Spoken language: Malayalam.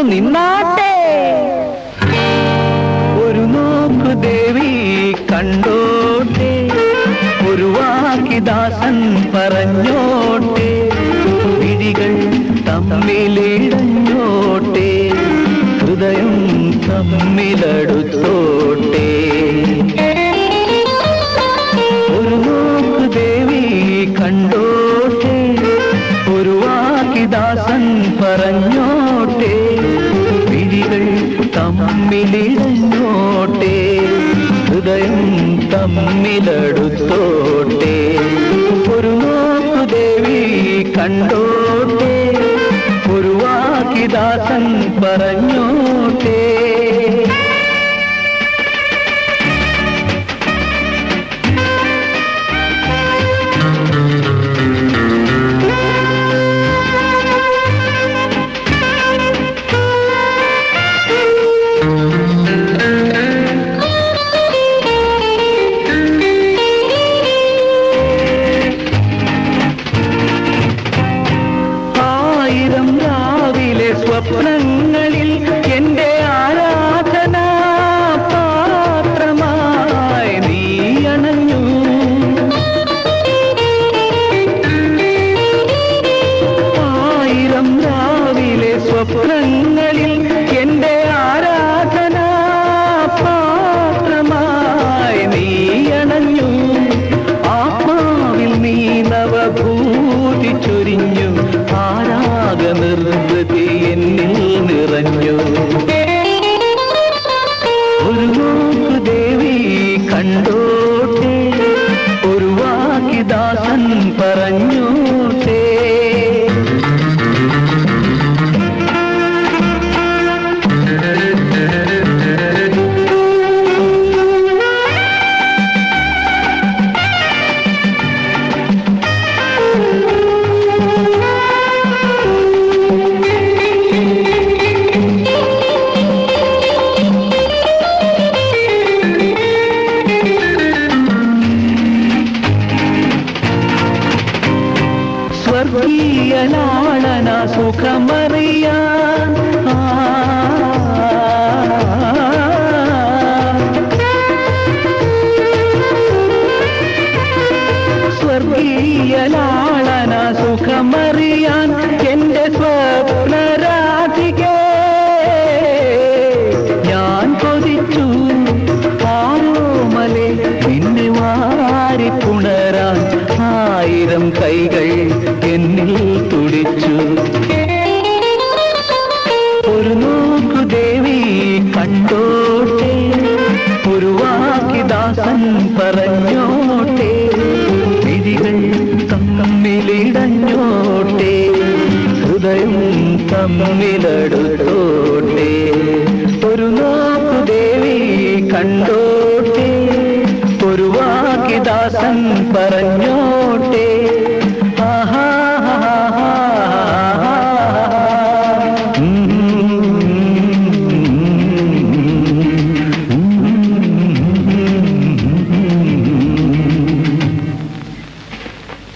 ഒന്ന് നിന്നാട്ടെ. ഒരു നോക്ക് ദേവി കണ്ടോട്ടെ. ഒരു വാക്കിദാസൻ പറഞ്ഞോട്ടെ. വിഴികൾ തമ്മിലിടഞ്ഞോട്ടെ ഹൃദയം തമ്മിലടു തമ്മിലിടഞ്ഞോട്ടെ ഹൃദയം തമ്മിലടുത്തോട്ടെ ഒരു നോക്കു ദേവി കണ്ടോട്ടെ ഒരു വാക്കിദാസൻ പറഞ്ഞോട്ടെ. ലാളന സുഖമറിയാൻ ആ, സ്വർഗീയ ലാളന സുഖമറിയാൻ എന്റെ സ്വപ്നരാധികേ. ഞാൻ കൊതിച്ചു ആരോമലെ നിന്നെ വാരി പുണരാൻ ആയിരം കൈകൾ വിളിച്ചു ഒരു നോക്കു ദേവി കണ്ടോട്ടെ ഒരു വാക്കി ദാസൻ പറഞ്ഞോട്ടെ വിധികൾ തമ്മിലിടഞ്ഞോട്ടെ ഹൃദയം തമ്മിലടുത്തോട്ടെ. ഒരു നോക്കു ദേവി കണ്ടോട്ടെ ഒരു വാക്കി ദാസൻ പറഞ്ഞോ